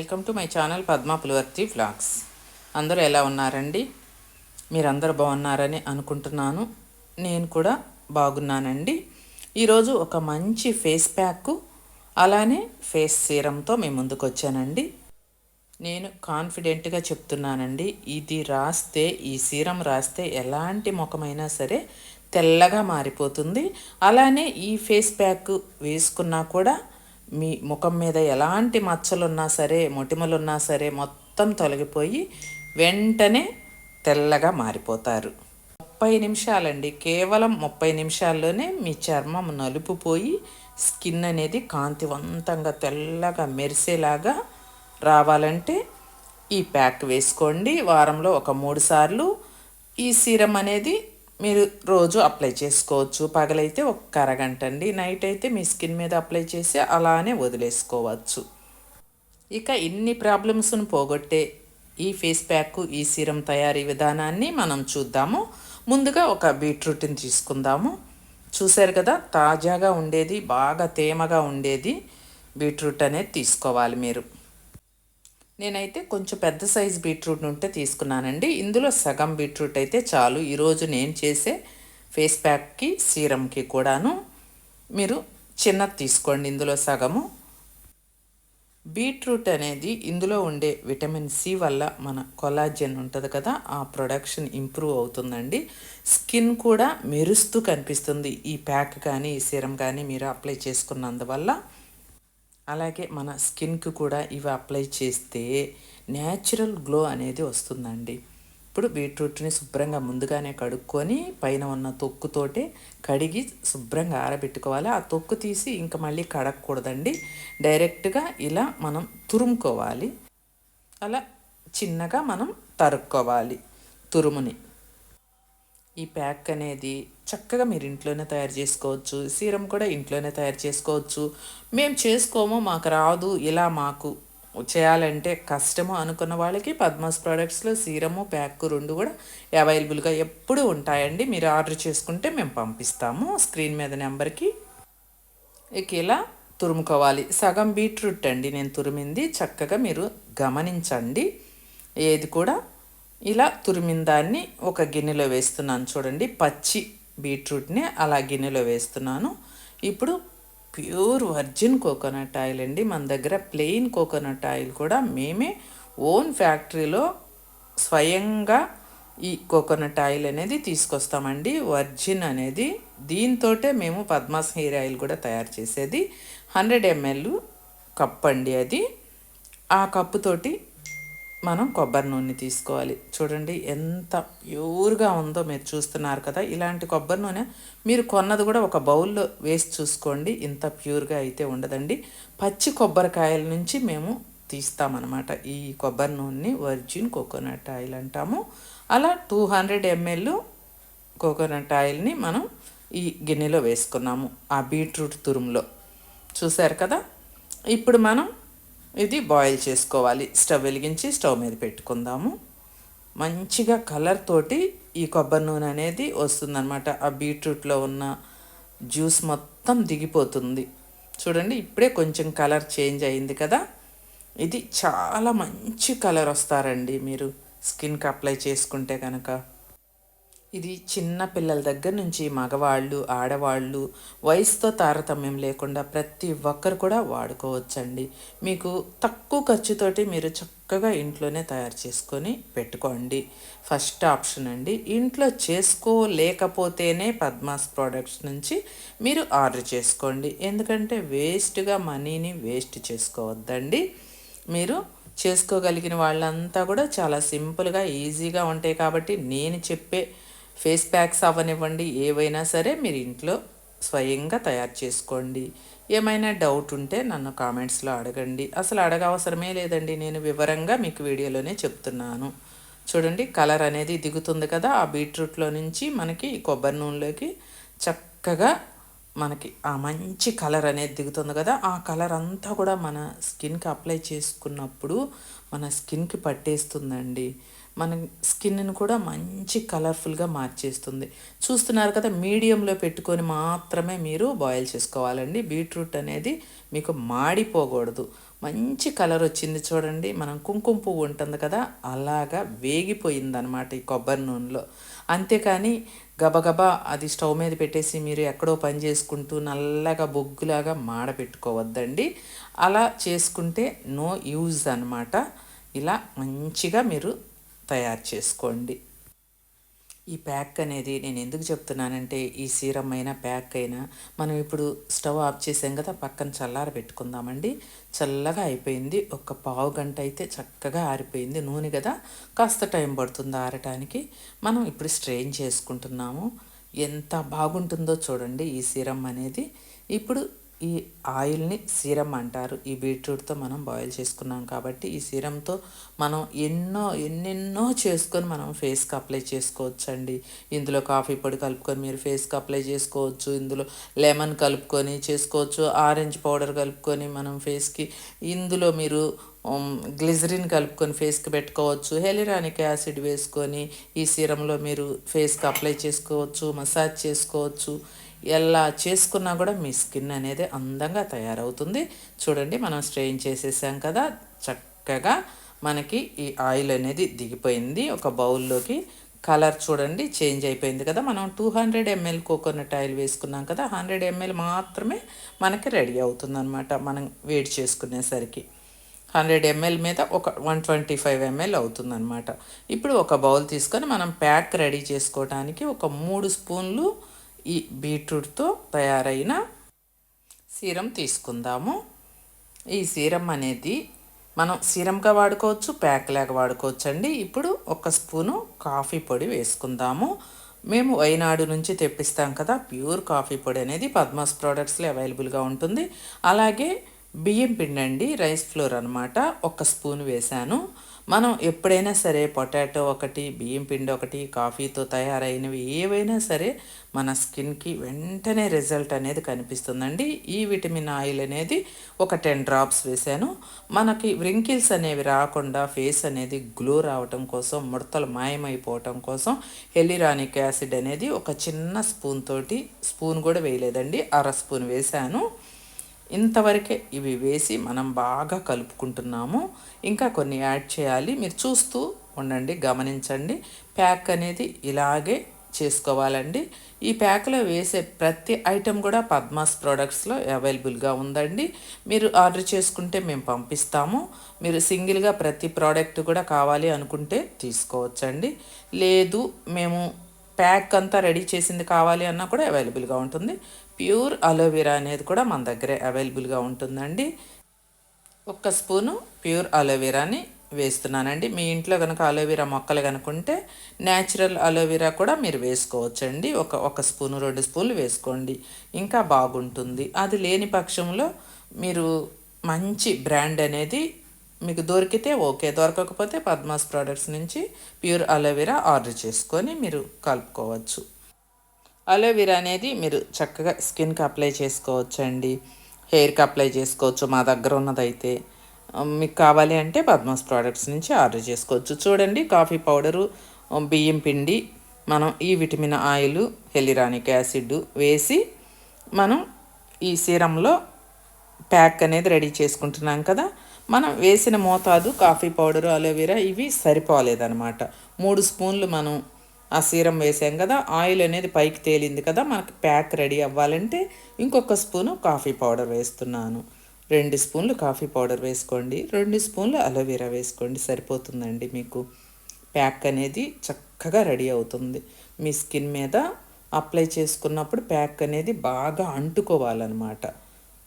Welcome to my channel Padma Pulivarthi vlogs. అందరూ ఎలా ఉన్నారండి? మీరందరూ బాగున్నారని అనుకుంటున్నాను. నేను కూడా బాగున్నానండి. ఈరోజు ఒక మంచి ఫేస్ ప్యాక్ అలానే ఫేస్ సీరంతో మేము ముందుకు వచ్చానండి నేను కాన్ఫిడెంట్గా చెప్తున్నానండి ఇది రాస్తే ఈ సీరం రాస్తే ఎలాంటి ముఖమైనా సరే తెల్లగా మారిపోతుంది. అలానే ఈ ఫేస్ ప్యాక్ వేసుకున్నా కూడా మీ ముఖం మీద ఎలాంటి మచ్చలున్నా సరే మొటిమలున్నా సరే మొత్తం తొలగిపోయి వెంటనే తెల్లగా మారిపోతారు. ముప్పై నిమిషాలండి. కేవలం ముప్పై నిమిషాల్లోనే మీ చర్మం నలుపు పోయి స్కిన్ అనేది కాంతివంతంగా తెల్లగా మెరిసేలాగా రావాలంటే ఈ ప్యాక్ వేసుకోండి. వారంలో ఒక మూడు సార్లు ఈ సీరం అనేది మీరు రోజు అప్లై చేసుకోవచ్చు. పగలైతే ఒక అరగంట అండి నైట్ అయితే మీ స్కిన్ మీద అప్లై చేసి అలానే వదిలేసుకోవచ్చు. ఇక ఇన్ని ప్రాబ్లమ్స్ను పోగొట్టే ఈ ఫేస్ ప్యాక్ ఈ సీరం తయారీ విధానాన్ని మనం చూద్దాము. ముందుగా ఒక బీట్రూట్ని తీసుకుందాము. చూశారు కదా తాజాగా ఉండేది బాగా తేమగా ఉండేది బీట్రూట్ అనేది తీసుకోవాలి మీరు. నేనైతే కొంచెం పెద్ద సైజ్ బీట్రూట్ ఉంటే తీసుకున్నానండి. ఇందులో సగం బీట్రూట్ అయితే చాలు. ఈరోజు నేను చేసే ఫేస్ ప్యాక్కి సీరంకి కూడాను మీరు చిన్నది తీసుకోండి. ఇందులో సగము. బీట్రూట్ అనేది ఇందులో ఉండే విటమిన్ సి వల్ల మన కొలాజన్ ఉంటుంది కదా ఆ ప్రొడక్షన్ ఇంప్రూవ్ అవుతుందండి. స్కిన్ కూడా మెరుస్తూ కనిపిస్తుంది. ఈ ప్యాక్ కానీ ఈ సీరం కానీ మీరు అప్లై చేసుకున్నందువల్ల అలాగే మన స్కిన్కి కూడా ఇవి అప్లై చేస్తే న్యాచురల్ గ్లో అనేది వస్తుందండి. ఇప్పుడు బీట్రూట్ని శుభ్రంగా ముందుగానే కడుక్కొని పైన ఉన్న తొక్కుతోటే కడిగి శుభ్రంగా ఆరబెట్టుకోవాలి. ఆ తొక్కు తీసి ఇంకా మళ్ళీ కడగకూడదండి డైరెక్ట్గా ఇలా మనం తురుముకోవాలి. అలా చిన్నగా మనం తరుక్కోవాలి. తురుముని. ఈ ప్యాక్ అనేది చక్కగా మీరు ఇంట్లోనే తయారు చేసుకోవచ్చు సీరం కూడా ఇంట్లోనే తయారు చేసుకోవచ్చు. మేము చేసుకోము మాకు రాదు ఇలా మాకు చేయాలంటే కష్టము అనుకున్న వాళ్ళకి పద్మాస్ ప్రోడక్ట్స్లో సీరము ప్యాక్ రెండు కూడా అవైలబుల్గా ఎప్పుడూ ఉంటాయండి. మీరు ఆర్డర్ చేసుకుంటే మేము పంపిస్తాము. స్క్రీన్ మీద నెంబర్కి ఇక ఇలా తురుముకోవాలి. సగం బీట్రూట్ అండి నేను తురిమింది. చక్కగా మీరు గమనించండి. ఏది కూడా ఇలా తురిమిన దాన్ని ఒక గిన్నెలో వేస్తున్నాను. చూడండి పచ్చి బీట్రూట్ని అలా గిన్నెలో వేస్తున్నాను. ఇప్పుడు ప్యూర్ వర్జిన్ కోకోనట్ ఆయిల్ అండి. మన దగ్గర ప్లెయిన్ కోకోనట్ ఆయిల్ కూడా మేమే ఓన్ ఫ్యాక్టరీలో స్వయంగా ఈ కోకోనట్ ఆయిల్ అనేది తీసుకొస్తామండి. వర్జిన్ అనేది దీంతోటే మేము పద్మాస్ హెయిర్ ఆయిల్ కూడా తయారు చేసేది. హండ్రెడ్ ఎంఎల్ కప్ అండి అది. ఆ కప్పుతోటి మనం కొబ్బరి నూనె తీసుకోవాలి. చూడండి ఎంత ప్యూర్గా ఉందో మీరు చూస్తున్నారు కదా. ఇలాంటి కొబ్బరి నూనె మీరు కొన్నది కూడా ఒక బౌల్లో వేసి చూసుకోండి. ఇంత ప్యూర్గా అయితే ఉండదండి. పచ్చి కొబ్బరికాయల నుంచి మేము తీస్తామన్నమాట. ఈ కొబ్బరి నూనెని వర్జిన్ కోకోనట్ ఆయిల్ అంటాము. అలా టూ హండ్రెడ్ ఎంఎల్ కోకోనట్ ఆయిల్ని మనం ఈ గిన్నెలో వేసుకున్నాము. ఆ బీట్రూట్ తురుములో. చూశారు కదా? ఇప్పుడు మనం ఇది బాయిల్ చేసుకోవాలి. స్టవ్ వెలిగించి స్టవ్ మీద పెట్టుకుందాము. మంచిగా కలర్ తోటి ఈ కొబ్బరి నూనె అనేది వస్తుందన్నమాట. ఆ బీట్రూట్లో ఉన్న జ్యూస్ మొత్తం దిగిపోతుంది. చూడండి ఇప్పుడే కొంచెం కలర్ చేంజ్ అయింది కదా. ఇది చాలా మంచి కలర్ వస్తారండి మీరు. స్కిన్కి అప్లై చేసుకుంటే కనుక. ఇది చిన్న పిల్లల దగ్గర నుంచి మగవాళ్ళు ఆడవాళ్ళు వయసుతో తారతమ్యం లేకుండా ప్రతి ఒక్కరు కూడా వాడుకోవచ్చండి. మీకు తక్కువ ఖర్చుతోటి మీరు చక్కగా ఇంట్లోనే తయారు చేసుకొని పెట్టుకోండి. ఫస్ట్ ఆప్షన్ అండి ఇంట్లో చేసుకోలేకపోతేనే పద్మాస్ ప్రోడక్ట్స్ నుంచి మీరు ఆర్డర్ చేసుకోండి. ఎందుకంటే వేస్ట్గా మనీని వేస్ట్ చేసుకోవద్దండి. మీరు చేసుకోగలిగిన వాళ్ళంతా కూడా చాలా సింపుల్గా ఈజీగా ఉంటాయి కాబట్టి నేను చెప్పే ఫేస్ ప్యాక్స్ అవనివ్వండి ఏవైనా సరే మీరు ఇంట్లో స్వయంగా తయారు చేసుకోండి. ఏమైనా డౌట్ ఉంటే నన్ను కామెంట్స్లో అడగండి. అసలు అడగవసరమే లేదండి నేను వివరంగా మీకు వీడియోలోనే చెప్తున్నాను. చూడండి కలర్ అనేది దిగుతుంది కదా ఆ బీట్రూట్లో నుంచి మనకి ఈ కొబ్బరి నూనెలోకి చక్కగా మనకి ఆ మంచి కలర్ అనేది దిగుతుంది కదా ఆ కలర్ అంతా కూడా మన స్కిన్కి అప్లై చేసుకున్నప్పుడు మన స్కిన్కి పట్టేస్తుందండి. మన స్కిన్ను కూడా మంచి కలర్ఫుల్గా మార్చేస్తుంది. చూస్తున్నారు కదా మీడియంలో పెట్టుకొని మాత్రమే మీరు బాయిల్ చేసుకోవాలండి. బీట్రూట్ అనేది మీకు మాడిపోకూడదు. మంచి కలర్ వచ్చింది చూడండి. మనం కుంకుమ పువ్వు ఉంటుంది కదా అలాగా వేగిపోయిందనమాట ఈ కొబ్బరి నూనెలో. అంతేకాని గబగబా అది స్టవ్ మీద పెట్టేసి మీరు ఎక్కడో పని చేసుకుంటూ నల్లగా బొగ్గులాగా మాడపెట్టుకోవద్దండి అలా చేసుకుంటే నో యూజ్ అనమాట ఇలా మంచిగా మీరు తయారు చేసుకోండి. ఈ ప్యాక్ అనేది నేను ఎందుకు చెప్తున్నానంటే ఈ సీరం అయినా ప్యాక్ అయినా మనం ఇప్పుడు స్టవ్ ఆఫ్ చేసాం కదా పక్కన చల్లార పెట్టుకుందామండి. చల్లగా అయిపోయింది. ఒక పావు గంట అయితే చక్కగా ఆరిపోయింది నూనె కదా. కాస్త టైం పడుతుంది ఆరటానికి. మనం ఇప్పుడు స్ట్రెయిన్ చేసుకుంటున్నాము. ఎంత బాగుంటుందో చూడండి ఈ సీరం అనేది. ఇప్పుడు ఈ ఆయిల్ని సీరం అంటారు. ఈ బీట్రూట్తో మనం బాయిల్ చేసుకున్నాం కాబట్టి ఈ సీరంతో మనం ఎన్నో ఎన్నెన్నో చేసుకొని మనం ఫేస్కి అప్లై చేసుకోవచ్చు అండి ఇందులో కాఫీ పొడి కలుపుకొని మీరు ఫేస్కి అప్లై చేసుకోవచ్చు. ఇందులో లెమన్ కలుపుకొని చేసుకోవచ్చు. ఆరెంజ్ పౌడర్ కలుపుకొని మనం ఫేస్కి ఇందులో మీరు గ్లిజరిన్ కలుపుకొని ఫేస్కి పెట్టుకోవచ్చు. హెలిరానిక్ యాసిడ్ వేసుకొని ఈ సీరంలో మీరు ఫేస్కి అప్లై చేసుకోవచ్చు మసాజ్ చేసుకోవచ్చు. ఎలా చేసుకున్నా కూడా మీ స్కిన్ అనేది అందంగా తయారవుతుంది. చూడండి మనం స్ట్రెయిన్ చేసేసాం కదా. చక్కగా మనకి ఈ ఆయిల్ అనేది దిగిపోయింది. ఒక బౌల్లోకి కలర్ చూడండి చేంజ్ అయిపోయింది కదా. మనం two hundred ML coconut oil వేసుకున్నాం కదా. హండ్రెడ్ ఎంఎల్ మాత్రమే మనకి రెడీ అవుతుందన్నమాట మనం వేడి చేసుకునేసరికి. హండ్రెడ్ ఎంఎల్ మీద ఒక వన్ ట్వంటీ ఫైవ్ ఎంఎల్ అవుతుందన్నమాట. ఇప్పుడు ఒక బౌల్ తీసుకొని మనం ప్యాక్ రెడీ చేసుకోవడానికి ఒక మూడు స్పూన్లు ఈ బీట్రూట్తో తయారైన సీరం తీసుకుందాము. ఈ సీరం అనేది మనం సీరంగా వాడుకోవచ్చు ప్యాక్ లాగా వాడుకోవచ్చు అండి ఇప్పుడు ఒక స్పూను కాఫీ పొడి వేసుకుందాము. మేము వైనాడు నుంచి తెప్పిస్తాం కదా ప్యూర్ కాఫీ పొడి అనేది పద్మాస్ ప్రోడక్ట్స్లో అవైలబుల్గా ఉంటుంది. అలాగే బియ్యం పిండి అండి రైస్ ఫ్లోర్ అనమాట ఒక స్పూన్ వేశాను. మనం ఎప్పుడైనా సరే పొటాటో ఒకటి బియ్యం పిండి ఒకటి కాఫీతో తయారైనవి ఏవైనా సరే మన స్కిన్కి వెంటనే రిజల్ట్ అనేది కనిపిస్తుందండి. ఈ విటమిన్ ఆయిల్ అనేది ఒక టెన్ డ్రాప్స్ వేసాను మనకి వ్రింకిల్స్ అనేవి రాకుండా ఫేస్ అనేది గ్లో రావటం కోసం ముడతలు మాయమైపోవటం కోసం హెలిరానిక్ యాసిడ్ అనేది ఒక చిన్న స్పూన్ తోటి స్పూన్ కూడా వేయలేదండి. అర స్పూన్ వేశాను. ఇంతవరకే ఇవి వేసి మనం బాగా కలుపుకుంటున్నాము. ఇంకా కొన్ని యాడ్ చేయాలి. మీరు చూస్తూ ఉండండి గమనించండి. ప్యాక్ అనేది ఇలాగే చేసుకోవాలండి. ఈ ప్యాక్లో వేసే ప్రతి ఐటెం కూడా పద్మాస్ ప్రోడక్ట్స్లో అవైలబుల్గా ఉందండి. మీరు ఆర్డర్ చేసుకుంటే మేము పంపిస్తాము. మీరు సింగిల్గా ప్రతి ప్రోడక్ట్ కూడా కావాలి అనుకుంటే తీసుకోవచ్చండి. లేదు మేము ప్యాక్ అంతా రెడీ చేసింది కావాలి అన్నా కూడా అవైలబుల్గా ఉంటుంది. ప్యూర్ అలోవెరా అనేది కూడా మన దగ్గరే అవైలబుల్గా ఉంటుందండి. ఒక్క స్పూను ప్యూర్ అలోవెరాని వేస్తున్నానండి. మీ ఇంట్లో కనుక అలోవెరా మొక్కలు కనుకుంటే న్యాచురల్ అలోవెరా కూడా మీరు వేసుకోవచ్చండి. ఒక ఒక స్పూను రెండు స్పూన్లు వేసుకోండి. ఇంకా బాగుంటుంది. అది లేని పక్షంలో మీరు మంచి బ్రాండ్ అనేది మీకు దొరికితే ఓకే. దొరకకపోతే పద్మాస్ ప్రోడక్ట్స్ నుంచి ప్యూర్ అలోవెరా ఆర్డర్ చేసుకొని మీరు కలుపుకోవచ్చు. అలోవెరా అనేది మీరు చక్కగా స్కిన్కి అప్లై చేసుకోవచ్చండి. హెయిర్కి అప్లై చేసుకోవచ్చు మా దగ్గర ఉన్నదైతే. మీకు కావాలి అంటే పద్మాస్ ప్రోడక్ట్స్ నుంచి ఆర్డర్ చేసుకోవచ్చు. చూడండి కాఫీ పౌడరు బియ్యం పిండి మనం ఈ విటమిన్ ఆయిల్ హెలిరానిక్ యాసిడ్ వేసి మనం ఈ సీరంలో ప్యాక్ అనేది రెడీ చేసుకుంటున్నాం కదా. మనం వేసిన మోతాదు కాఫీ పౌడరు అలోవెరా ఇవి సరిపోలేదన్నమాట. మూడు స్పూన్లు మనం ఆ సీరం వేసాం కదా ఆయిల్ అనేది పైకి తేలింది కదా మనకి ప్యాక్ రెడీ అవ్వాలంటే ఇంకొక స్పూను కాఫీ పౌడర్ వేస్తున్నాను. రెండు స్పూన్లు కాఫీ పౌడర్ వేసుకోండి రెండు స్పూన్లు అలోవెరా వేసుకోండి సరిపోతుందండి మీకు. ప్యాక్ అనేది చక్కగా రెడీ అవుతుంది. మీ స్కిన్ మీద అప్లై చేసుకున్నప్పుడు ప్యాక్ అనేది బాగా అంటుకోవాలన్నమాట.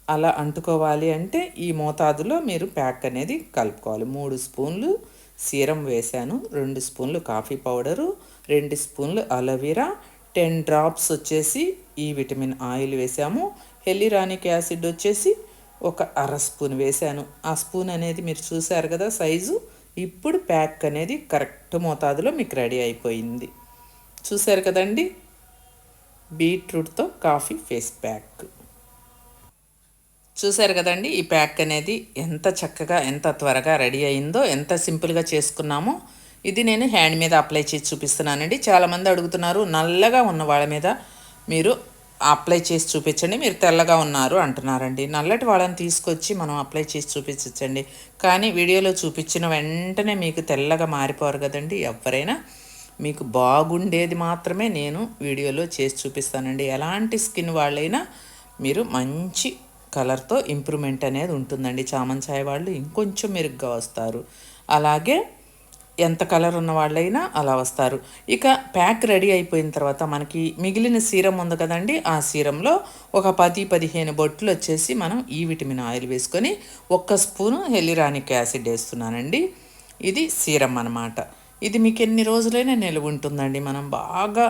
అలా అంటుకోవాలి అంటే ఈ మోతాదులో మీరు ప్యాక్ అనేది కలుపుకోవాలి. మూడు స్పూన్లు సీరం వేశాను రెండు స్పూన్లు కాఫీ పౌడరు రెండు స్పూన్లు అలోవెరా టెన్ డ్రాప్స్ వచ్చేసి ఈ విటమిన్ ఆయిల్ వేసాము. హెలిరానిక్ యాసిడ్ వచ్చేసి ఒక అర స్పూన్ వేశాను ఆ స్పూన్ అనేది మీరు చూసారు కదా సైజు? ఇప్పుడు ప్యాక్ అనేది కరెక్ట్ మోతాదులో మీకు రెడీ అయిపోయింది. చూసారు కదండి? బీట్రూట్తో కాఫీ ఫేస్ ప్యాక్. చూసారు కదండి? ఈ ప్యాక్ అనేది ఎంత చక్కగా ఎంత త్వరగా రెడీ అయిందో ఎంత సింపుల్గా చేసుకున్నామో ఇది నేను హ్యాండ్ మీద అప్లై చేసి చూపిస్తున్నానండి. చాలామంది అడుగుతున్నారు నల్లగా ఉన్న వాళ్ళ మీద మీరు అప్లై చేసి చూపించండి మీరు తెల్లగా ఉన్నారు అంటున్నారండి. నల్లటి వాళ్ళని తీసుకొచ్చి మనం అప్లై చేసి చూపించండి కానీ వీడియోలో చూపించిన వెంటనే మీకు తెల్లగా మారిపోరు కదండి. ఎవరైనా మీకు బాగుండేది మాత్రమే నేను వీడియోలో చేసి చూపిస్తానండి. ఎలాంటి స్కిన్ వాళ్ళైనా మీరు మంచి కలర్తో ఇంప్రూవ్మెంట్ అనేది ఉంటుందండి. చామంచాయ వాళ్ళు ఇంకొంచెం మెరుగ్గా వస్తారు. అలాగే ఎంత కలర్ ఉన్న వాళ్ళైనా అలా వస్తారు. ఇక ప్యాక్ రెడీ అయిపోయిన తర్వాత మనకి మిగిలిన సీరం ఉంది కదండి ఆ సీరంలో ఒక పది పదిహేను బొట్లు వచ్చేసి మనం ఈ విటమిన్ ఆయిల్ వేసుకొని ఒక్క స్పూను హెలిరానిక్ యాసిడ్ వేస్తున్నానండి. ఇది సీరం అనమాట ఇది మీకు ఎన్ని రోజులైనా నిలువ ఉంటుందండి. మనం బాగా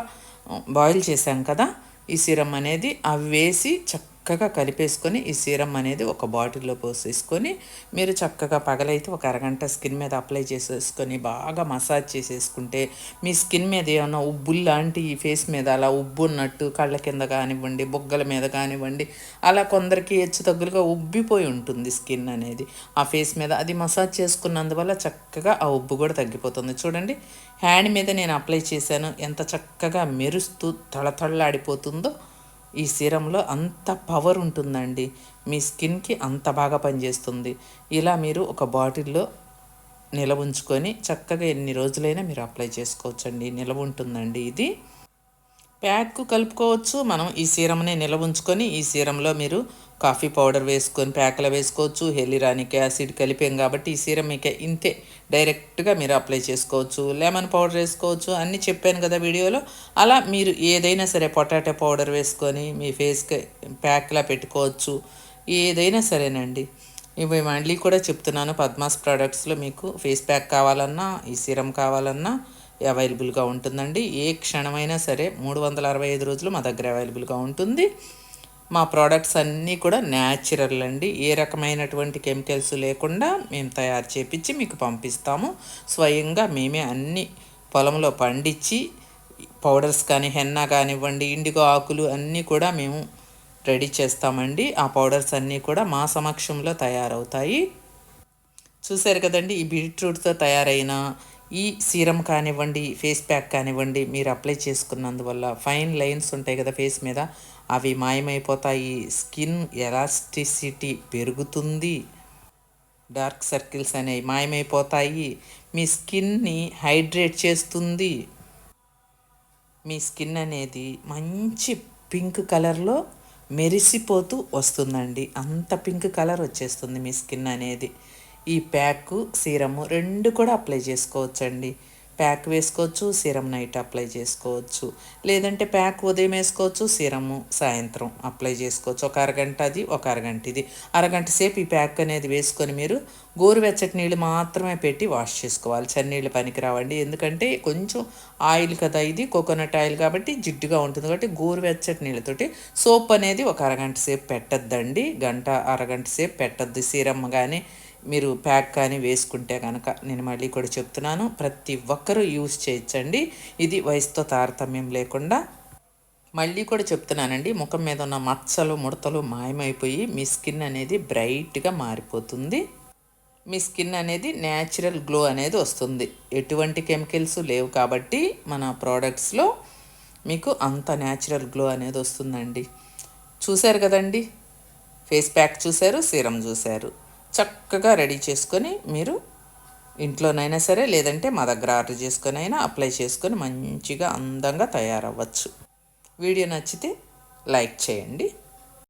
బాయిల్ చేసాం కదా ఈ సీరం అనేది అవి వేసి చక్క చక్కగా కలిపేసుకొని ఈ సీరం అనేది ఒక బాటిల్లో పోసేసుకొని మీరు చక్కగా పగలైతే ఒక అరగంట స్కిన్ మీద అప్లై చేసేసుకొని బాగా మసాజ్ చేసేసుకుంటే మీ స్కిన్ మీద ఏమన్నా ఉబ్బుల్లాంటి ఈ ఫేస్ మీద అలా ఉబ్బు ఉన్నట్టు కళ్ళ కింద కానివ్వండి బొగ్గల మీద కానివ్వండి అలా కొందరికి హెచ్చు తగ్గులుగా ఉబ్బిపోయి ఉంటుంది స్కిన్ అనేది. ఆ ఫేస్ మీద అది మసాజ్ చేసుకున్నందువల్ల చక్కగా ఆ ఉబ్బు కూడా తగ్గిపోతుంది. చూడండి హ్యాండ్ మీద నేను అప్లై చేశాను. ఎంత చక్కగా మెరుస్తూ తళతళలాడిపోతుందో ఈ సీరంలో అంత పవర్ ఉంటుందండి. మీ స్కిన్కి అంత బాగా పనిచేస్తుంది. ఇలా మీరు ఒక బాటిల్లో నిలవ ఉంచుకొని చక్కగా ఎన్ని రోజులైనా మీరు అప్లై చేసుకోవచ్చండి. నిలవ ఉంటుందండి ఇది. ప్యాక్ కలుపుకోవచ్చు. మనం ఈ సీరంని నిలవ ఉంచుకొని ఈ సీరంలో మీరు కాఫీ పౌడర్ వేసుకొని ప్యాక్లో వేసుకోవచ్చు. హెలిరానిక్ యాసిడ్ కలిపాం కాబట్టి ఈ సీరం మీకు ఇంతే డైరెక్ట్గా మీరు అప్లై చేసుకోవచ్చు. లెమన్ పౌడర్ వేసుకోవచ్చు. అన్నీ చెప్పాను కదా వీడియోలో. అలా మీరు ఏదైనా సరే పొటాటో పౌడర్ వేసుకొని మీ ఫేస్కి ప్యాక్లా పెట్టుకోవచ్చు. ఏదైనా సరేనండి. ఇవి మళ్ళీ కూడా చెప్తున్నాను. పద్మాస్ ప్రోడక్ట్స్లో మీకు ఫేస్ ప్యాక్ కావాలన్నా ఈ సీరం కావాలన్నా అవైలబుల్గా ఉంటుందండి. ఏ క్షణమైనా సరే మూడు వందల అరవై ఐదు రోజులు మా దగ్గర అవైలబుల్గా ఉంటుంది. మా ప్రోడక్ట్స్ అన్నీ కూడా న్యాచురల్ అండి. ఏ రకమైనటువంటి కెమికల్స్ లేకుండా మేము తయారు చేపించి మీకు పంపిస్తాము. స్వయంగా మేమే అన్ని పొలంలో పండించి పౌడర్స్ కానీ హెన్నా కానివ్వండి ఇండిగో ఆకులు అన్నీ కూడా మేము రెడీ చేస్తామండి. ఆ పౌడర్స్ అన్నీ కూడా మా సమక్షంలో తయారవుతాయి. చూశారు కదండి ఈ బీట్రూట్తో తయారైన ఈ సీరం కానివ్వండి ఫేస్ ప్యాక్ కానివ్వండి మీరు అప్లై చేసుకున్నందువల్ల ఫైన్ లైన్స్ ఉంటాయి కదా ఫేస్ మీద. అవి మాయమైపోతాయి. స్కిన్ ఎలాస్టిసిటీ పెరుగుతుంది. డార్క్ సర్కిల్స్ అనేవి మాయమైపోతాయి. మీ స్కిన్ని హైడ్రేట్ చేస్తుంది. మీ స్కిన్ అనేది మంచి పింక్ కలర్లో మెరిసిపోతూ వస్తుందండి. అంత పింక్ కలర్ వచ్చేస్తుంది మీ స్కిన్ అనేది. ఈ ప్యాక్ సీరము రెండు కూడా అప్లై చేసుకోవచ్చండి. ప్యాక్ వేసుకోవచ్చు సీరం నైట్ అప్లై చేసుకోవచ్చు. లేదంటే ప్యాక్ ఉదయం వేసుకోవచ్చు సీరము సాయంత్రం అప్లై చేసుకోవచ్చు. ఒక అరగంట అది ఒక అరగంట ఇది. అరగంట సేపు ఈ ప్యాక్ అనేది వేసుకొని మీరు గోరువెచ్చటి నీళ్ళు మాత్రమే పెట్టి వాష్ చేసుకోవాలి. చన్నీళ్ళు పనికి రావండి ఎందుకంటే కొంచెం ఆయిల్ కదా ఇది కోకోనట్ ఆయిల్ కాబట్టి జిడ్డుగా ఉంటుంది కాబట్టి గోరువెచ్చటి నీళ్ళతోటి సోప్ అనేది ఒక అరగంట సేపు పెట్టద్దండి. గంట అరగంట సేపు పెట్టద్దు. సీరమ్ కానీ మీరు ప్యాక్ కానీ వేసుకుంటే కనుక నేను మళ్ళీ కూడా చెప్తున్నాను ప్రతి ఒక్కరూ యూజ్ చేయించండి ఇది వయసుతో తారతమ్యం లేకుండా. మళ్ళీ కూడా చెప్తున్నానండి ముఖం మీద ఉన్న మచ్చలు ముడతలు మాయమైపోయి మీ స్కిన్ అనేది బ్రైట్గా మారిపోతుంది. మీ స్కిన్ అనేది న్యాచురల్ గ్లో అనేది వస్తుంది. ఎటువంటి కెమికల్స్ లేవు కాబట్టి మన ప్రోడక్ట్స్లో మీకు అంత న్యాచురల్ గ్లో అనేది వస్తుందండి. చూశారు కదండి? ఫేస్ ప్యాక్ చూశారు సీరం చూశారు. చక్కగా రెడీ చేసుకొని మీరు ఇంట్లోనైనా సరే లేదంటే మా దగ్గర ఆర్డర్ చేసుకొని అయినా అప్లై చేసుకొని మంచిగా అందంగా తయారవ్వచ్చు. వీడియో నచ్చితే లైక్ చేయండి.